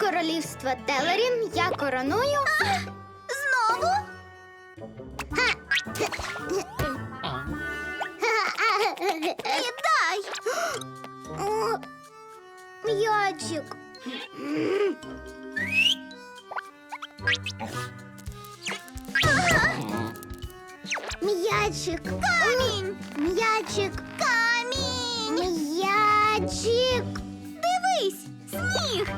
королівства Телерін я короную. Знову? Віддай! О, М'ячик. М'ячик. Камінь! М'ячик. Камінь! М'ячик. Дивись! Сніг!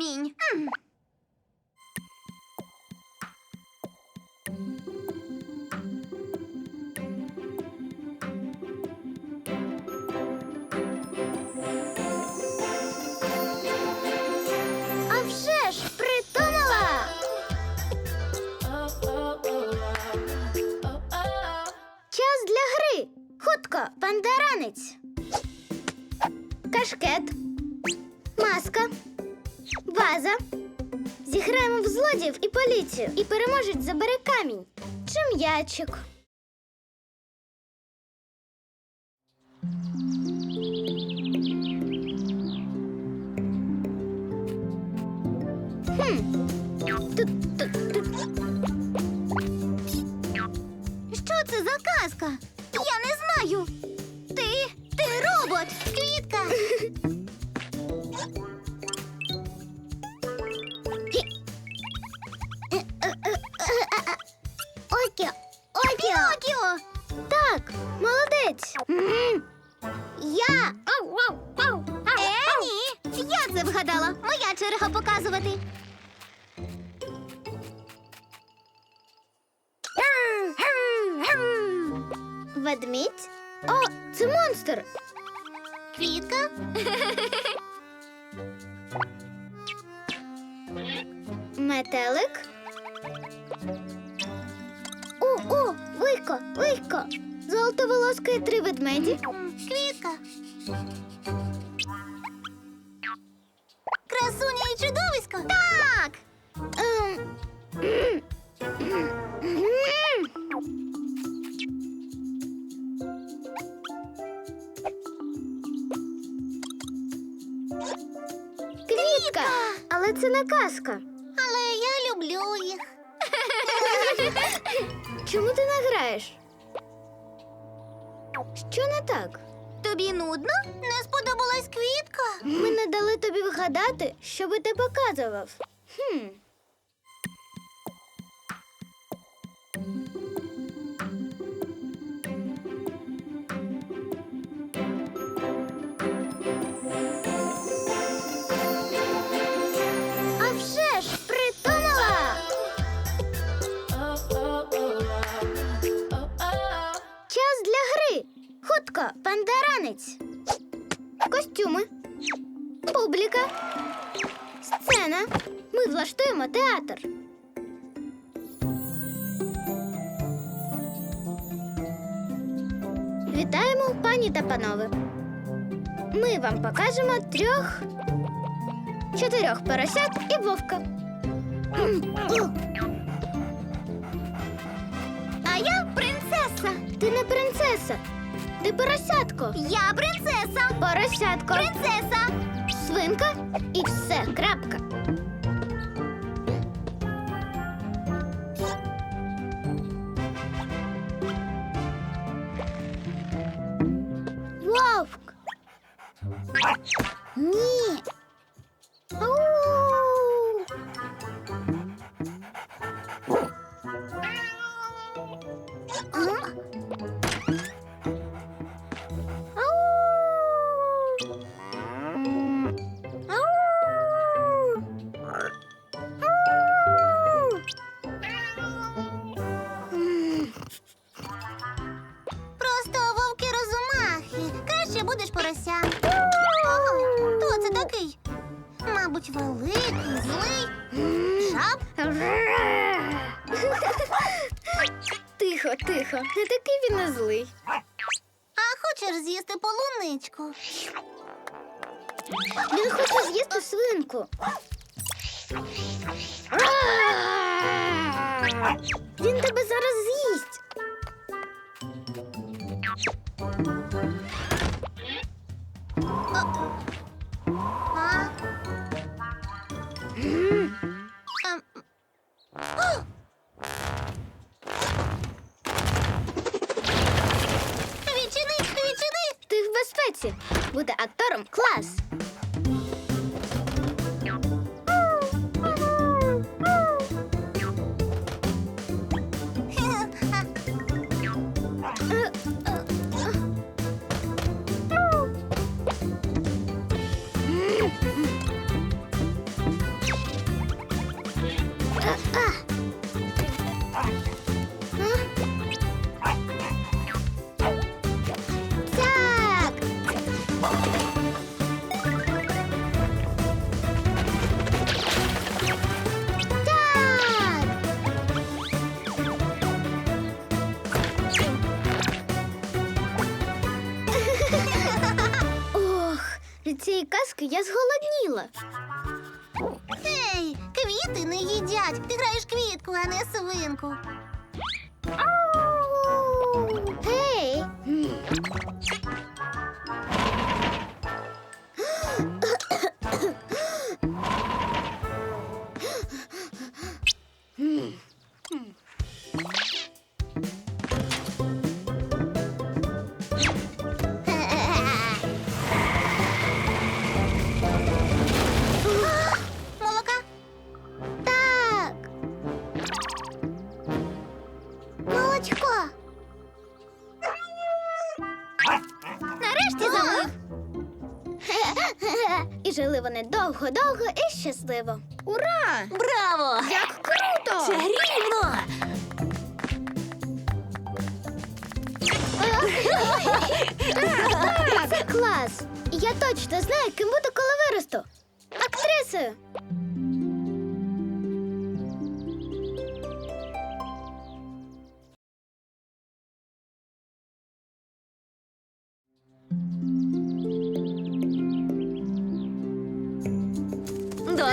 Камінь! В злодіїв і поліцію. І переможець забере камінь. Чи м'ячик. Хм. Тут, тут, тут. Що це за казка? Я не знаю. Ти, ти робот, квітка. монстр. Квітка. Метелик. О, о, вийко, вийко. Золотоволоска і три ведмеді. Квітка. Але це не казка. Але я люблю їх. Чому ти не граєш? Що не так? Тобі нудно? Не сподобалась квітка? Ми не дали тобі вгадати, що би ти показував. Хм. Публіка. Сцена. Ми влаштуємо театр. Вітаємо, пані та панове. Ми вам покажемо трьох, чотирьох поросят і вовка. А я принцеса. Ти не принцеса, ти поросятко. Я принцеса. Поросятко. Принцеса. Свинка і все. Крапка. Вовк. Ні. Ау. Ау. Тихо, тихо. Не такий він і злий. А хочеш з'їсти полуничку? Він хоче з'їсти свинку. Він тебе зараз з'їсть. А? О! Відчини, відчини! Ти в безпеці. Бути цієї казки я зголодніла. Ей, квіти не їдять. Ти граєш квітку, а не свинку. Гей! І щасливо. Ура! Браво! Як круто! Чарівно! Це клас! Я точно знаю, ким буду, коли виросту. Актрисою.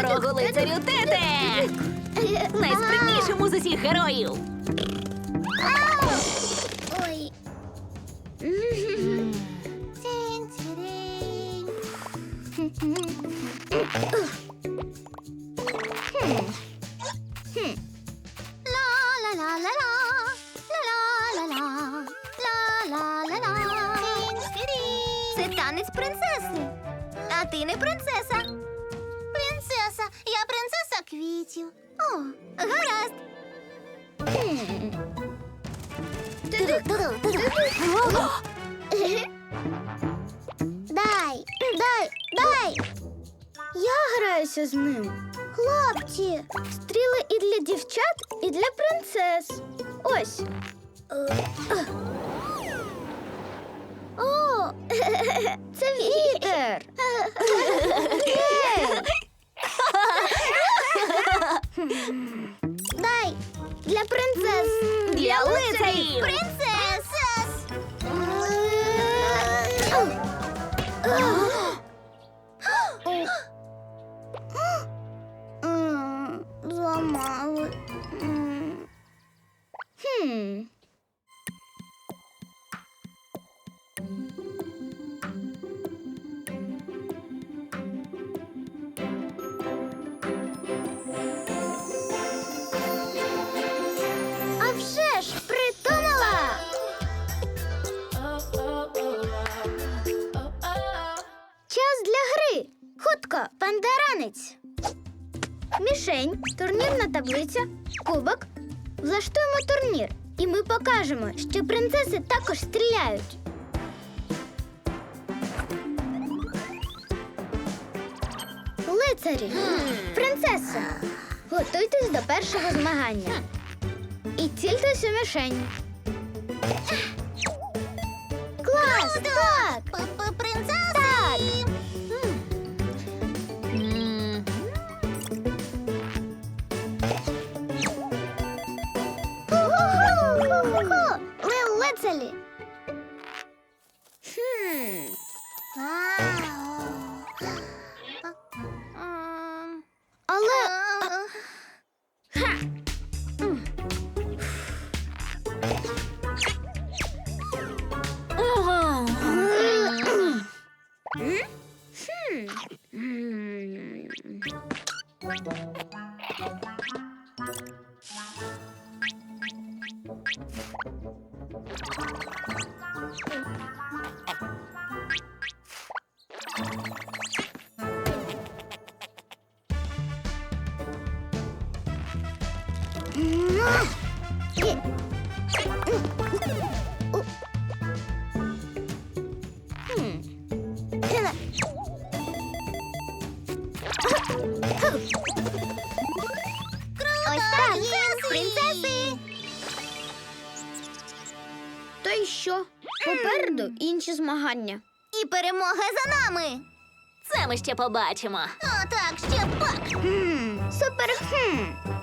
Дорогу лицарю Тете! Найспритнішому з усіх героїв! Ой. Тінь-тірінь. Ла-ла-ла-ла-ла. Ла-ла-ла-ла. Ла-ла-ла-ла. Тінь-тірінь. Це танець принцеси. А ти не. Принцеса. Квітів. О, гаразд. Дай, дай, дай. Я граюся з ним. Хлопці, стріли і для дівчат, і для принцес. Ось. О, це вітер. Дай для принцес. Для лицарів! Принцес. Зламали. Для гри. Хутко, пандаранець. Мішень, турнірна таблиця, кубок. Влаштуємо турнір, і ми покажемо, що принцеси також стріляють. Лицарі, принцеси, готуйтесь до першого змагання. І цільтесь у мішень. Клас! Так! Ось так, принцеси! То й що? Попереду інші змагання. І перемога за нами! Це ми ще побачимо. О, так, ще пак! Хм, супер хм.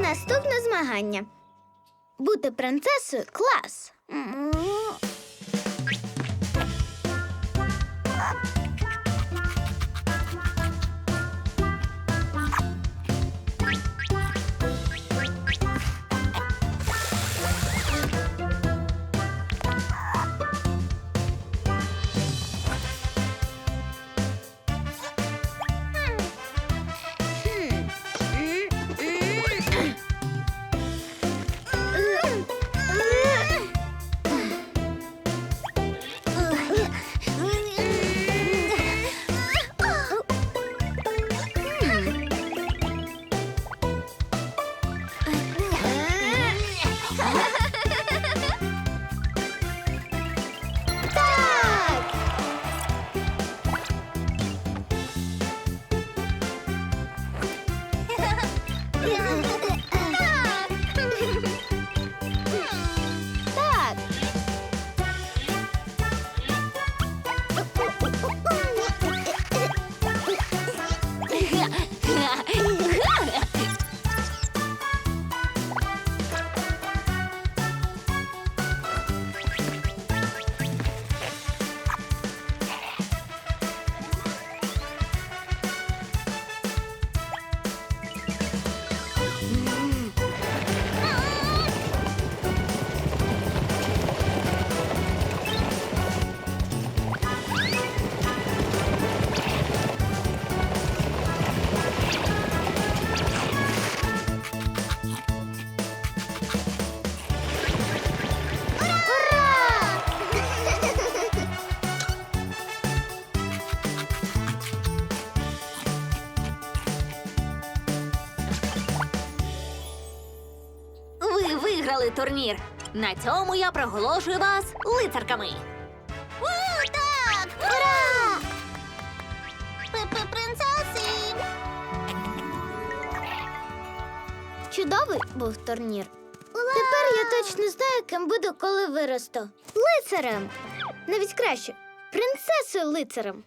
Наступне змагання. Бути принцесою клас. На цьому я проголошую вас лицарками. У, так! Ура! Пи-пи принцеси! Чудовий був турнір. Тепер я точно знаю, ким буду, коли виросту. Лицарем. Навіть краще. Принцесою лицарем.